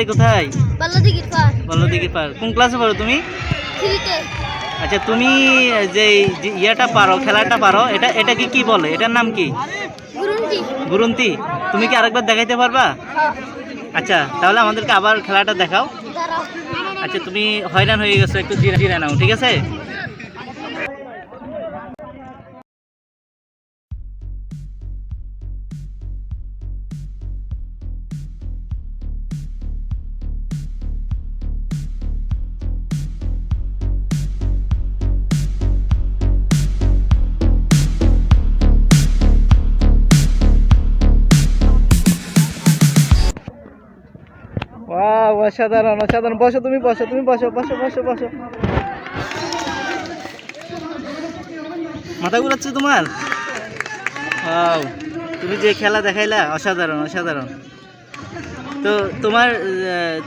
বাড়ি কোথায়? বাল্যদিঘির পার বল্লদিঘির পার কোন ক্লাসে পড়ো তুমি? আচ্ছা তুমি যে ইয়েটা পারো খেলাটা পারো এটা এটা কি কি বলে? এটার নাম কি? গুরুন্তি। তুমি কি আরেকবার দেখাইতে পারবা? হ্যাঁ। আচ্ছা তাহলে আমাদেরকে আবার খেলাটা দেখাও। আচ্ছা তুমি হয়রান হয়ে গেছো একটু জিরা জিরা নাও ঠিক আছে? অসাধারণ অসাধারণ। বসো তুমি বসো তুমি বসো বসো বসো বসো। মাথা ঘুরাচ্ছে তোমার? তুমি যে খেলা দেখাইলা অসাধারণ অসাধারণ। তো তোমার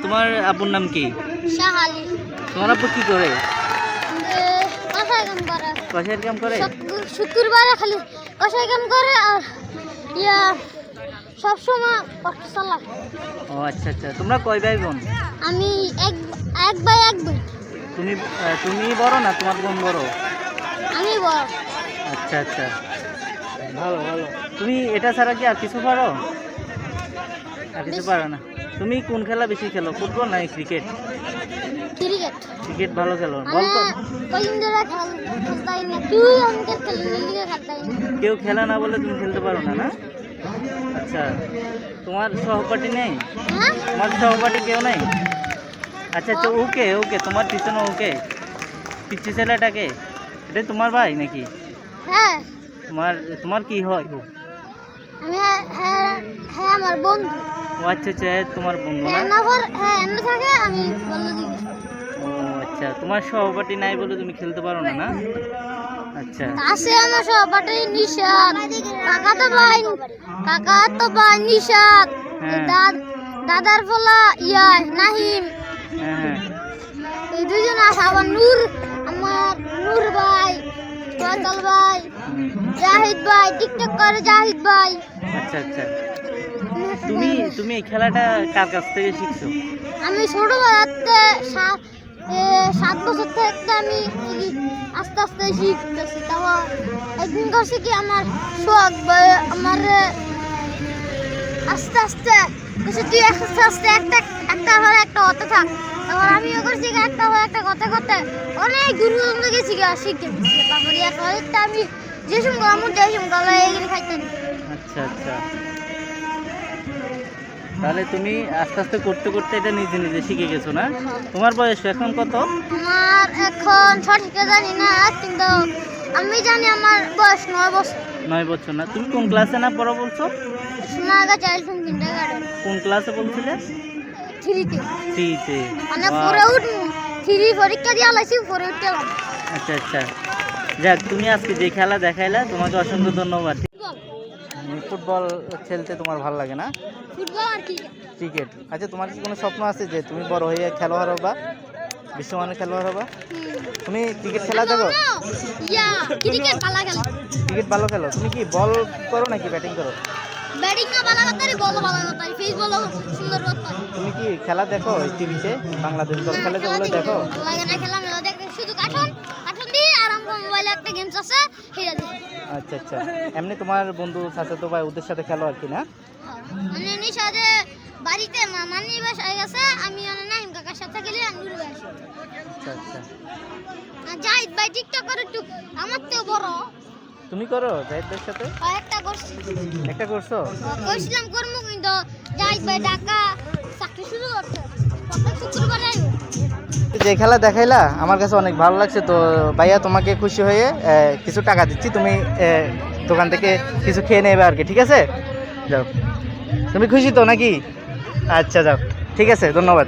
তোমার আব্বুর নাম কি? তোমার আব্বু কি করে? কষাই কাম করে। কষাইয়ের কাম করে? শুক্রবারে খালি কষাই কাম করে আর ইয়া সবসময় অটো চালায় ও আচ্ছা আচ্ছা। তোমরা কয় ভাই বোন? আমি এক এক বাই এক বাই তুমি তুমি বড় না তোমার বোন বড়? আমি বড়। আচ্ছা আচ্ছা। ভালো ভালো। তুমি এটা ছাড়া কি আর কিছু পারো? আর কিছু পারো না। তুমি কোন খেলা বেশি খেলো ফুটবল না ক্রিকেট? ক্রিকেট। ক্রিকেট ভালো খেলো। বল তো। লিগে কেউ খেলা না বলে তুমি খেলতে পারো না না? আচ্ছা তোমার সহপাঠী নেই? তোমার সহপাঠী কেউ নেই? আচ্ছা আচ্ছা ওকে ওকে তোমার পিছনে ওকে? পিচ্ছি ছেলেটাকে? এটাই তোমার ভাই নাকি? হ্যাঁ। তোমার তোমার কি হয়? ও আমি হ্যাঁ হ্যাঁ আমার বন্ধু। ও আচ্ছা আচ্ছা তোমার বন্ধু না? না হ্যাঁ এমনি থাকে আমি বলল ও আচ্ছা তোমার সহপাঠী নাই বলে তুমি খেলতে পারো না না? আচ্ছা। আছে আমার সহপাঠী নিশাদ কাকা তো ভাই কাকা তো ভাই হ্যাঁ। দাদার ফলা ইয়া নাহিম। হ্যাঁ হ্যাঁ। এই দুজন আবার নূর আমার নূর ভাই ফয়সাল ভাই জাহিদ ভাই টিকটক করে জাহিদ ভাই। আচ্ছা আচ্ছা। তুমি তুমি এই খেলাটা কার কাছ থেকে শিখছো? আমি ছোটবেলাতে সাত সাত বছর থেকে আমি আস্তে আস্তে শিখতেছি। তারপর একদিন করছি কি আমার শখ বা আমার আস্তে আস্তে কিছু তুই আস্তে আস্তে একটা একটা হলে একটা হতে থাক। তারপর আমিও করছি কি একটা হলে একটা কথা করতে অনেক দূর পর্যন্ত গেছি গেছি তারপরে এক হলে আমি যে সময় আমার যে সময় এগুলি খাইতে আচ্ছা আচ্ছা। তাহলে তুমি আস্তে আস্তে করতে করতে এটা নিজে নিজে শিখে গেছো না? তোমার বয়স এখন কত? আমার এখন সঠিক জানি না কিন্তু আমি জানি আমার বয়স নয় বছর। নয় বছর না। তুমি কোন ক্লাসে না পড়ো বলছো? সোনাগা চাইল্ড হোম কিন্ডারগার্টেন কোন ক্লাসে বলছিলে থ্রিতে থ্রিতে মানে পরে উঠ থ্রি পরীক্ষা দিয়ে আলাইছি পরে উঠতে। আচ্ছা আচ্ছা। যাক তুমি আজকে যে খেলা দেখাইলা তোমাকে অসংখ্য ধন্যবাদ। ফুটবল ফুটবল খেলতে তোমার ভালো লাগে না? ক্রিকেট। আচ্ছা তোমার কি কোনো স্বপ্ন আছে যে তুমি বড় হয়ে খেলোয়াড় হবা? বিশ্বমানের খেলোয়াড় হবা? তুমি ক্রিকেট খেলা দেখো? ক্রিকেট ভালো খেলো? তুমি কি বল করো নাকি ব্যাটিং করো? তুমি কি খেলা দেখো টিভিতে? বাংলাদেশ দল খেলে যেগুলো দেখো শুধু কার্টুন কার্টুন দিয়ে মোবাইলে একটা গেমস আছে সেটা আচ্ছা আচ্ছা। এমনি তোমার বন্ধু চাচাতো ভাই ওদের সাথে খেলো আর কি না? মানে নিশা যে বাড়িতে মামানি বাসায় গেছে আমি মানে নাইম কাকার সাথে গেলে আর নুরু ভাই আচ্ছা আচ্ছা। আর জাহিদ ভাই টিকটক করে একটু আমার থেকে বড়। তুমি করো জাহিদদের সাথে? একটা করছি। একটা করছ? করছিলাম কর্ম কিন্তু জাহিদ ভাই ঢাকা চাকরি শুরু করছে। প্রত্যেক শুক্রবারে। যে খেলা দেখাইলা, আমার কাছে অনেক ভালো লাগছে। তো ভাইয়া তোমাকে খুশি হয়ে কিছু টাকা দিচ্ছি। তুমি দোকান থেকে কিছু খেয়ে নেবে আর কি, ঠিক আছে? যাও। তুমি খুশি তো নাকি? আচ্ছা যাও। ঠিক আছে, ধন্যবাদ।